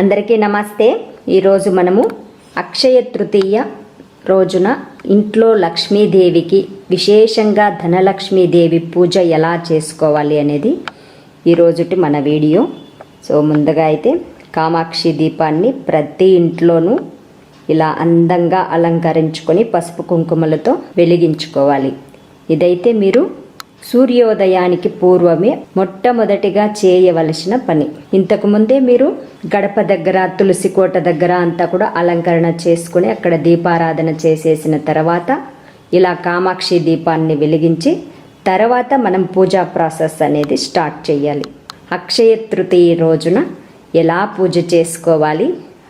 అందరికీ నమస్తే. ఈరోజు మనము అక్షయ తృతీయ రోజున ఇంట్లో లక్ష్మీదేవికి విశేషంగా ధనలక్ష్మీదేవి పూజ ఎలా చేసుకోవాలి అనేది ఈరోజుటి మన వీడియో. సో ముందుగా అయితే కామాక్షి దీపాన్ని ప్రతి ఇంట్లోనూ ఇలా అందంగా అలంకరించుకొని పసుపు కుంకుమలతో వెలిగించుకోవాలి. ఇదైతే మీరు సూర్యోదయానికి పూర్వమే మొట్టమొదటిగా చేయవలసిన పని. ఇంతకు ముందే మీరు గడప దగ్గర తులసి కోట దగ్గర అంతా కూడా అలంకరణ చేసుకుని అక్కడ దీపారాధన చేసేసిన తర్వాత ఇలా కామాక్షి దీపాన్ని వెలిగించి తర్వాత మనం పూజా ప్రాసెస్ అనేది స్టార్ట్ చేయాలి. అక్షయ తృతీయ రోజున ఎలా పూజ చేసుకోవాలి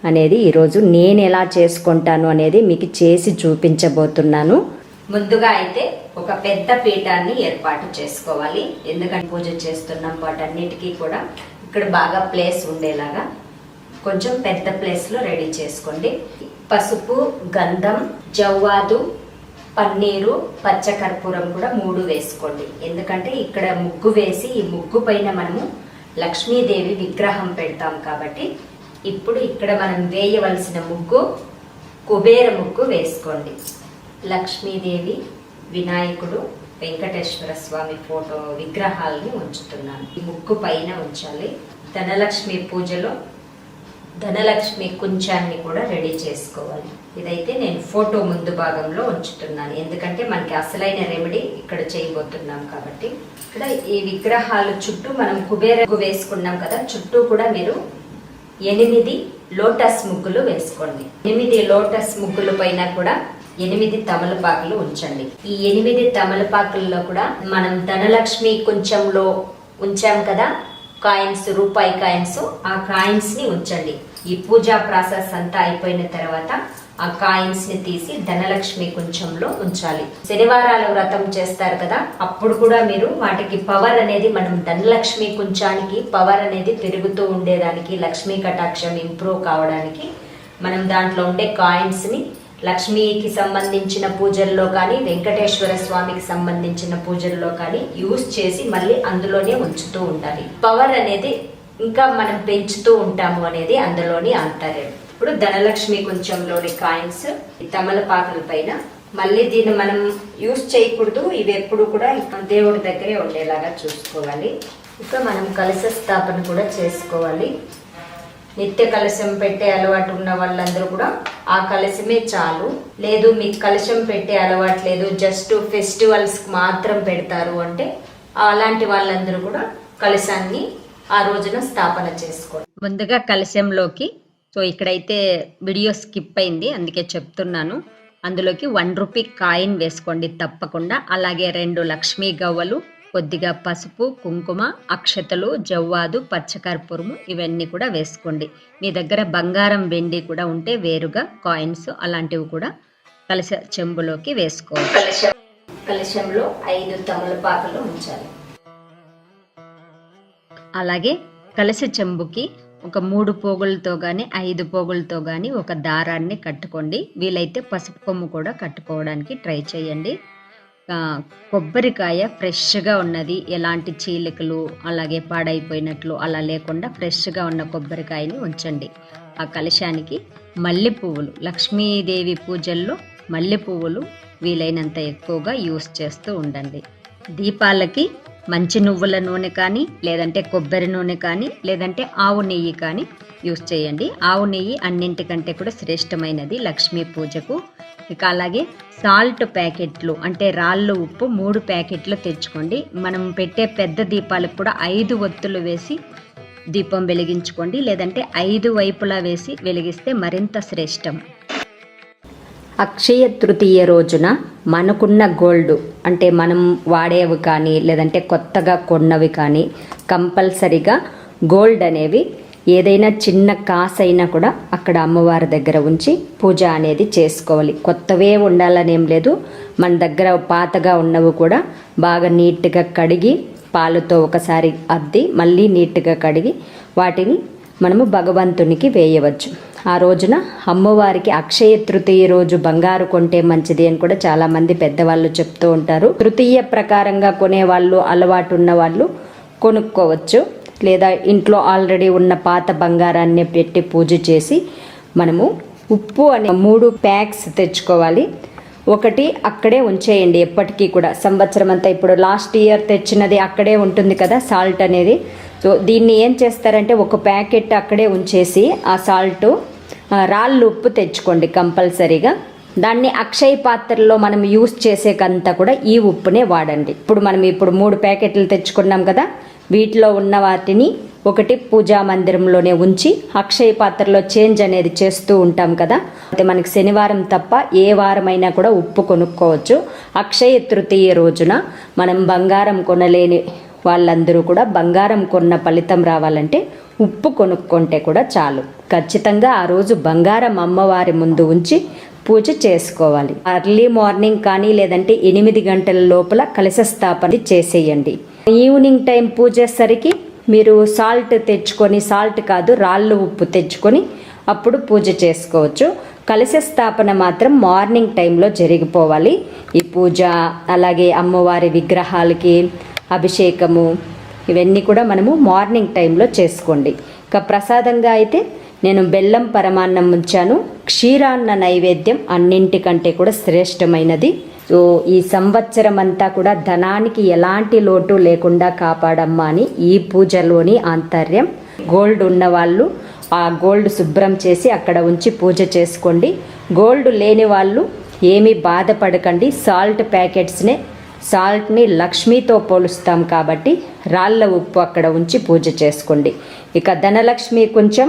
అనేది ఈరోజు నేను ఎలా చేసుకుంటాను అనేది మీకు చేసి చూపించబోతున్నాను. ముందుగా అయితే ఒక పెద్ద పీఠాన్ని ఏర్పాటు చేసుకోవాలి. ఎందుకంటే పూజ చేస్తున్నాం వాటన్నిటికీ కూడా ఇక్కడ బాగా ప్లేస్ ఉండేలాగా. కొంచెం పెద్ద ప్లేస్లో రెడీ చేసుకోండి. పసుపు గంధం జవ్వాదు పన్నీరు పచ్చకర్పూరం కూడా మూడు వేసుకోండి. ఎందుకంటే ఇక్కడ ముగ్గు వేసి ఈ ముగ్గు పైన మనము లక్ష్మీదేవి విగ్రహం పెడతాం కాబట్టి ఇప్పుడు ఇక్కడ మనం వేయవలసిన ముగ్గు కుబేర ముగ్గు వేసుకోండి. లక్ష్మీదేవి వినాయకుడు వెంకటేశ్వర స్వామి ఫోటో విగ్రహాలని ఉంచుతున్నాను. ఈ ముగ్గు పైన ఉంచాలి. ధనలక్ష్మి పూజలో ధనలక్ష్మి కుంచాన్ని కూడా రెడీ చేసుకోవాలి. ఇదైతే నేను ఫోటో ముందు భాగంలో ఉంచుతున్నాను. ఎందుకంటే మనకి అసలైన రెమెడీ ఇక్కడ చేయబోతున్నాం కాబట్టి. ఇక్కడ ఈ విగ్రహాలు చుట్టూ మనం కుబేర వేసుకున్నాం కదా చుట్టూ కూడా మీరు ఎనిమిది లోటస్ ముగ్గులు వేసుకోండి. ఎనిమిది లోటస్ ముగ్గుల పైన కూడా ఎనిమిది తమలపాకులు ఉంచండి. ఈ ఎనిమిది తమలపాకుల్లో కూడా మనం ధనలక్ష్మి కొంచెంలో ఉంచాం కదా కాయిన్స్ రూపాయి కాయిన్స్ ఆ కాయిన్స్ని ఉంచండి. ఈ పూజా ప్రాసెస్ అంతా అయిపోయిన తర్వాత ఆ కాయిన్స్ని తీసి ధనలక్ష్మి కొంచెంలో ఉంచాలి. శనివారాల వ్రతం చేస్తారు కదా అప్పుడు కూడా మీరు వాటికి పవర్ అనేది మనం ధనలక్ష్మి కొంచానికి పవర్ అనేది పెరుగుతూ ఉండేదానికి లక్ష్మీ కటాక్షం ఇంప్రూవ్ కావడానికి మనం దాంట్లో ఉండే కాయిన్స్ని లక్ష్మీకి సంబంధించిన పూజల్లో కానీ వెంకటేశ్వర స్వామికి సంబంధించిన పూజల్లో కానీ యూస్ చేసి మళ్ళీ అందులోనే ఉంచుతూ ఉండాలి. పవర్ అనేది ఇంకా మనం పెంచుతూ ఉంటాము అనేది అందులోని ఆంతర్యం. ఇప్పుడు ధనలక్ష్మి కొంచెంలోని కాయిన్స్ తమలపాకుల పైన మళ్ళీ దీన్ని మనం యూస్ చేయకూడదు. ఇవి ఎప్పుడు కూడా దేవుడి దగ్గరే ఉండేలాగా చూసుకోవాలి. ఇక మనం కలశ స్థాపన కూడా చేసుకోవాలి. నిత్య కలశం పెట్టే అలవాటు ఉన్న వాళ్ళందరూ కూడా ఆ కలశమే చాలు. లేదు మీకు కలశం పెట్టే అలవాటు లేదు జస్ట్ ఫెస్టివల్స్కి మాత్రం పెడతారు అంటే అలాంటి వాళ్ళందరూ కూడా కలశాన్ని ఆ రోజున స్థాపన చేసుకోండి. ముందుగా కలశంలోకి సో ఇక్కడైతే వీడియో స్కిప్ అయింది అందుకే చెప్తున్నాను. అందులోకి వన్ రూపీ కాయిన్ వేసుకోండి తప్పకుండా. అలాగే రెండు లక్ష్మీ గవ్వలు కొద్దిగా పసుపు కుంకుమ అక్షతలు జవ్వాదు పచ్చకర్పూరము ఇవన్నీ కూడా వేసుకోండి. మీ దగ్గర బంగారం వెండి కూడా ఉంటే వేరుగా కాయిన్స్ అలాంటివి కూడా కలశ చెంబులోకి వేసుకోవాలి కలశం కలశంలో ఐదు తమలపాకులు ఉంచాలి. అలాగే కలశ చెంబుకి ఒక మూడు పోగులతో కానీ ఐదు పోగులతో కానీ ఒక దారాన్ని కట్టుకోండి. వీలైతే పసుపు కొమ్ము కూడా కట్టుకోవడానికి ట్రై చేయండి. కొబ్బరికాయ ఫ్రెష్గా ఉన్నది. ఎలాంటి చీలికలు అలాగే పాడైపోయినట్లు అలా లేకుండా ఫ్రెష్గా ఉన్న కొబ్బరికాయని ఉంచండి. ఆ కలశానికి మల్లె పువ్వులు లక్ష్మీదేవి పూజల్లో మల్లె పువ్వులు వీలైనంత ఎక్కువగా యూస్ చేస్తూ ఉండండి. దీపాలకి మంచి నువ్వుల నూనె కానీ లేదంటే కొబ్బరి నూనె కానీ లేదంటే ఆవు నెయ్యి కానీ యూస్ చేయండి. ఆవు నెయ్యి అన్నింటికంటే కూడా శ్రేష్టమైనది లక్ష్మీ పూజకు. ఇక అలాగే సాల్ట్ ప్యాకెట్లు అంటే రాళ్ళు ఉప్పు మూడు ప్యాకెట్లు తెచ్చుకోండి. మనం పెట్టే పెద్ద దీపాలకు కూడా ఐదు ఒత్తులు వేసి దీపం వెలిగించుకోండి. లేదంటే ఐదు వైపులా వేసి వెలిగిస్తే మరింత శ్రేష్టం. అక్షయ తృతీయ రోజున మనకున్న గోల్డ్ అంటే మనం వాడేవి కానీ లేదంటే కొత్తగా కొన్నవి కానీ కంపల్సరిగా గోల్డ్ అనేవి ఏదైనా చిన్న కాసైనా కూడా అక్కడ అమ్మవారి దగ్గర ఉంచి పూజ అనేది చేసుకోవాలి. కొత్తవే ఉండాలనేం లేదు. మన దగ్గర పాతగా ఉన్నవి కూడా బాగా నీట్గా కడిగి పాలతో ఒకసారి అద్ది మళ్ళీ నీట్గా కడిగి వాటిని మనము భగవంతునికి వేయవచ్చు. ఆ రోజున అమ్మవారికి అక్షయ తృతీయ రోజు బంగారు కొంటే మంచిది అని కూడా చాలా మంది పెద్దవాళ్ళు చెప్తూ ఉంటారు. తృతీయ ప్రకారంగా కొనే వాళ్ళు అలవాటు ఉన్న వాళ్ళు కొనుక్కోవచ్చు. లేదా ఇంట్లో ఆల్రెడీ ఉన్న పాత బంగారాన్ని పెట్టి పూజ చేసి మనము ఉప్పు అనే మూడు ప్యాక్స్ తెచ్చుకోవాలి. ఒకటి అక్కడే ఉంచేయండి ఎప్పటికీ కూడా. సంవత్సరం అంతా ఇప్పుడు లాస్ట్ ఇయర్ తెచ్చినది అక్కడే ఉంటుంది కదా సాల్ట్ అనేది. సో దీన్ని ఏం చేస్తారంటే ఒక ప్యాకెట్ అక్కడే ఉంచేసి ఆ సాల్ట్ రాళ్ళు ఉప్పు తెచ్చుకోండి కంపల్సరీగా. దాన్ని అక్షయ పాత్రలో మనం యూస్ చేసేకంతా కూడా ఈ ఉప్పునే వాడండి. ఇప్పుడు మనం ఇప్పుడు మూడు ప్యాకెట్లు తెచ్చుకున్నాం కదా వీటిలో ఉన్న వాటిని ఒకటి పూజా మందిరంలోనే ఉంచి అక్షయ పాత్రలో చేంజ్ అనేది చేస్తూ ఉంటాం కదా. అయితే మనకి శనివారం తప్ప ఏ వారమైనా కూడా ఉప్పు కొనుక్కోవచ్చు. అక్షయ తృతీయ రోజున మనం బంగారం కొనలేని వాళ్ళందరూ కూడా బంగారం కొన్న ఫలితం రావాలంటే ఉప్పు కొనుక్కుంటే కూడా చాలు. ఖచ్చితంగా ఆ రోజు బంగారం అమ్మవారి ముందు ఉంచి పూజ చేసుకోవాలి. అర్లీ మార్నింగ్ కానీ లేదంటే ఎనిమిది గంటల లోపల కలశ స్థాపన చేసేయండి. ఈవినింగ్ టైం పూజేసరికి మీరు సాల్ట్ తెచ్చుకొని సాల్ట్ కాదు రాళ్ళు ఉప్పు తెచ్చుకొని అప్పుడు పూజ చేసుకోవచ్చు. కలశ స్థాపన మాత్రం మార్నింగ్ టైంలో జరిగిపోవాలి. ఈ పూజ అలాగే అమ్మవారి విగ్రహాలకి అభిషేకము. ఇవన్నీ కూడా మనము మార్నింగ్ టైంలో చేసుకోండి. ఇక ప్రసాదంగా అయితే నేను బెల్లం పరమాన్నం ఉంచాను. క్షీరాన్న నైవేద్యం అన్నింటికంటే కూడా శ్రేష్టమైనది. సో ఈ సంవత్సరం అంతా కూడా ధనానికి ఎలాంటి లోటు లేకుండా కాపాడమ్మా అని ఈ పూజలోని ఆంతర్యం. గోల్డ్ ఉన్నవాళ్ళు ఆ గోల్డ్ శుభ్రం చేసి అక్కడ ఉంచి పూజ చేసుకోండి. గోల్డ్ లేని వాళ్ళు ఏమీ బాధపడకండి. సాల్ట్ ప్యాకెట్స్నే సాల్ట్ని లక్ష్మితో పోలుస్తాం కాబట్టి రాళ్ళ ఉప్పు అక్కడ ఉంచి పూజ చేసుకోండి. ఇక ధనలక్ష్మి కొంచెం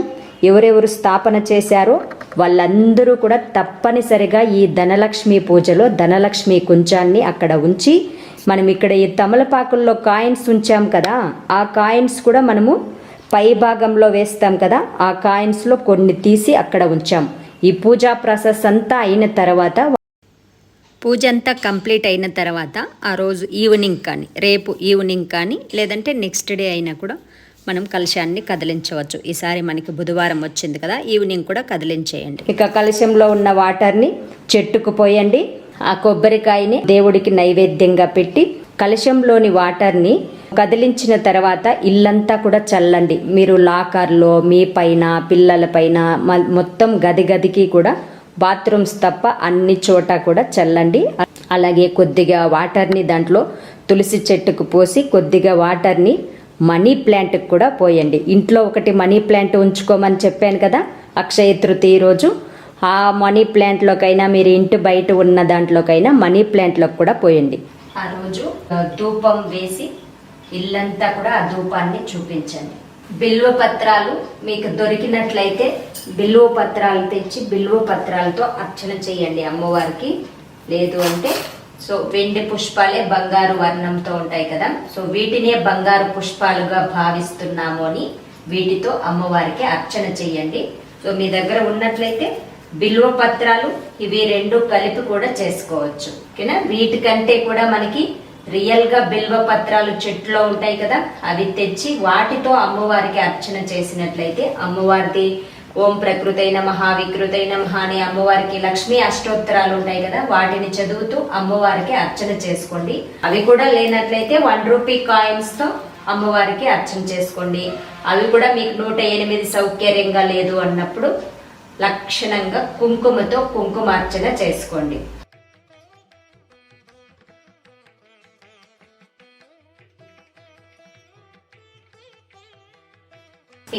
ఎవరెవరు స్థాపన చేశారో వాళ్ళందరూ కూడా తప్పనిసరిగా ఈ ధనలక్ష్మి పూజలో ధనలక్ష్మి కుంచాన్ని అక్కడ ఉంచి మనం ఇక్కడ ఈ తమలపాకుల్లో కాయిన్స్ ఉంచాం కదా ఆ కాయిన్స్ కూడా మనము పై భాగంలో వేస్తాం కదా ఆ కాయిన్స్లో కొన్ని తీసి అక్కడ ఉంచాం. ఈ పూజా ప్రాసెస్ అంతా అయిన తర్వాత పూజ అంతా కంప్లీట్ అయిన తర్వాత ఆ రోజు ఈవినింగ్ కానీ రేపు ఈవినింగ్ కానీ లేదంటే నెక్స్ట్ డే అయినా కూడా మనం కలశాన్ని కదిలించవచ్చు. ఈసారి మనకి బుధవారం వచ్చింది కదా ఈవినింగ్ కూడా కదిలించేయండి. ఇక కలశంలో ఉన్న వాటర్ని చెట్టుకు పోయండి ఆ కొబ్బరికాయని దేవుడికి నైవేద్యంగా పెట్టి కలశంలోని వాటర్ని కదిలించిన తర్వాత ఇల్లంతా కూడా చల్లండి. మీరు లాకర్లో మీ పైన పిల్లల పైన మొత్తం గది గదికి కూడా బాత్రూమ్స్ తప్ప అన్ని చోట కూడా చల్లండి. అలాగే కొద్దిగా వాటర్ని దాంట్లో తులసి చెట్టుకు పోసి కొద్దిగా వాటర్ని మనీ ప్లాంట్కి కూడా పోయండి. ఇంట్లో ఒకటి మనీ ప్లాంట్ ఉంచుకోమని చెప్పాను కదా అక్షయ తృతీయ రోజు. ఆ మనీ ప్లాంట్లోకైనా మీరు ఇంటి బయట ఉన్న దాంట్లోకైనా మనీ ప్లాంట్లోకి కూడా పోయండి. ఆ రోజు ధూపం వేసి ఇల్లంతా కూడా ఆ ధూపాన్ని చూపించండి. బిల్వ పత్రాలు మీకు దొరికినట్లయితే బిల్వ పత్రాలు తెచ్చి బిల్వ పత్రాలతో అర్చన చేయండి అమ్మవారికి. లేదు అంటే సో వెండి పుష్పాలే బంగారు వర్ణంతో ఉంటాయి కదా. సో వీటినే బంగారు పుష్పాలుగా భావిస్తున్నాము అని వీటితో అమ్మవారికి అర్చన చేయండి. సో మీ దగ్గర ఉన్నట్లయితే బిల్వ పత్రాలు ఇవి రెండు కలిపి కూడా చేసుకోవచ్చు. ఓకేనా? వీటికంటే కూడా మనకి రియల్గా బిల్వ పత్రాలు చెట్లో ఉంటాయి కదా అవి తెచ్చి వాటితో అమ్మవారికి అర్చన చేసినట్లయితే అమ్మవారిది ఓం ప్రకృతైన మహా వికృతై నమః అమ్మవారికి లక్ష్మీ అష్టోత్తరాలు ఉంటాయి కదా వాటిని చదువుతూ అమ్మవారికి అర్చన చేసుకోండి. అవి కూడా లేనట్లయితే వన్ రూపీ కాయిన్స్తో అమ్మవారికి అర్చన చేసుకోండి. అవి కూడా మీకు నూట ఎనిమిది సౌకర్యంగా లేదు అన్నప్పుడు లక్షణంగా కుంకుమతో కుంకుమార్చన చేసుకోండి.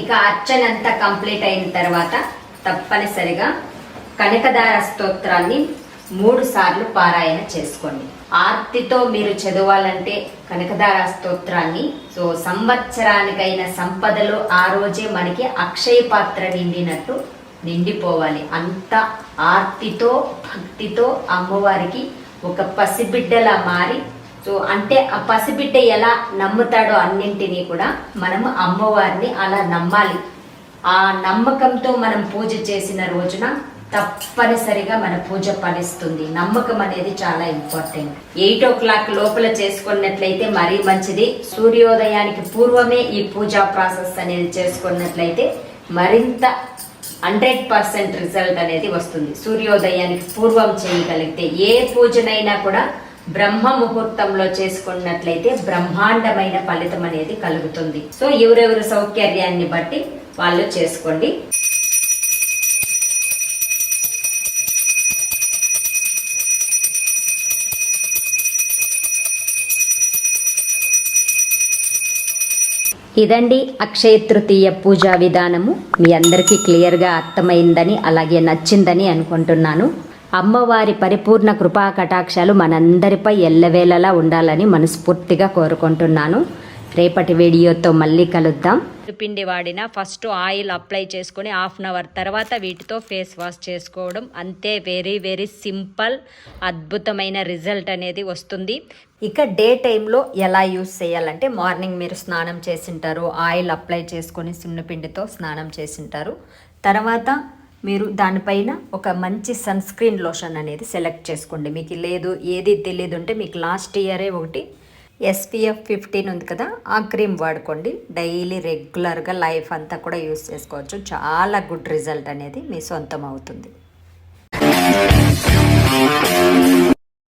ఇక అర్చనంతా కంప్లీట్ అయిన తర్వాత తప్పనిసరిగా కనకదార స్తోత్రాన్ని మూడు సార్లు పారాయణ చేసుకోండి. ఆర్తితో మీరు చదవాలంటే కనకదార స్తోత్రాన్ని సో సంవత్సరానికైన సంపదలు ఆ రోజే మనకి అక్షయ పాత్ర నిండినట్టు నిండిపోవాలి. అంత ఆర్తితో భక్తితో అమ్మవారికి ఒక పసిబిడ్డలా మారి సో అంటే ఆ పసిబిడ్డ ఎలా నమ్ముతాడో అన్నింటినీ కూడా మనము అమ్మవారిని అలా నమ్మాలి. ఆ నమ్మకంతో మనం పూజ చేసిన రోజున తప్పనిసరిగా మన పూజ ఫలిస్తుంది. నమ్మకం అనేది చాలా ఇంపార్టెంట్. ఎయిట్ ఓ క్లాక్ లోపల చేసుకున్నట్లయితే మరీ మంచిది. సూర్యోదయానికి పూర్వమే ఈ పూజా ప్రాసెస్ అనేది చేసుకున్నట్లయితే మరింత హండ్రెడ్ పర్సెంట్ రిజల్ట్ అనేది వస్తుంది. సూర్యోదయానికి పూర్వం చేయగలిగితే ఏ పూజనైనా కూడా బ్రహ్మ ముహూర్తంలో చేసుకున్నట్లయితే బ్రహ్మాండమైన ఫలితం అనేది కలుగుతుంది. సో ఎవరెవరు సౌకర్యాన్ని బట్టి వాళ్ళు చేసుకోండి. ఇదండి అక్షయ తృతీయ పూజా విధానము. మీ అందరికీ క్లియర్గా అర్థమైందని అలాగే నచ్చిందని అనుకుంటున్నాను. అమ్మవారి పరిపూర్ణ కృపా కటాక్షాలు మనందరిపై ఎల్లవేళలా ఉండాలని మనస్ఫూర్తిగా కోరుకుంటున్నాను. రేపటి వీడియోతో మళ్ళీ కలుద్దాం. పిండి వాడిన ఫస్ట్ ఆయిల్ అప్లై చేసుకొని హాఫ్ అన్ అవర్ తర్వాత వీటితో ఫేస్ వాష్ చేసుకోవడం. అంతే వెరీ వెరీ సింపుల్ అద్భుతమైన రిజల్ట్ అనేది వస్తుంది. ఇక డే టైంలో ఎలా యూస్ చేయాలంటే మార్నింగ్ మీరు స్నానం చేసింటారు. ఆయిల్ అప్లై చేసుకొని సున్నపిండితో స్నానం చేసింటారు. తర్వాత మీరు దానిపైన ఒక మంచి సన్ స్క్రీన్ లోషన్ అనేది సెలెక్ట్ చేసుకోండి. మీకు లేదు ఏది తెలియదు ఉంటే మీకు లాస్ట్ ఇయరే ఒకటి ఎస్పీఎఫ్ ఫిఫ్టీన్ ఉంది కదా ఆ క్రీమ్ వాడుకోండి. డైలీ రెగ్యులర్గా లైఫ్ అంతా కూడా యూస్ చేసుకోవచ్చు. చాలా గుడ్ రిజల్ట్ అనేది మీ సొంతం అవుతుంది.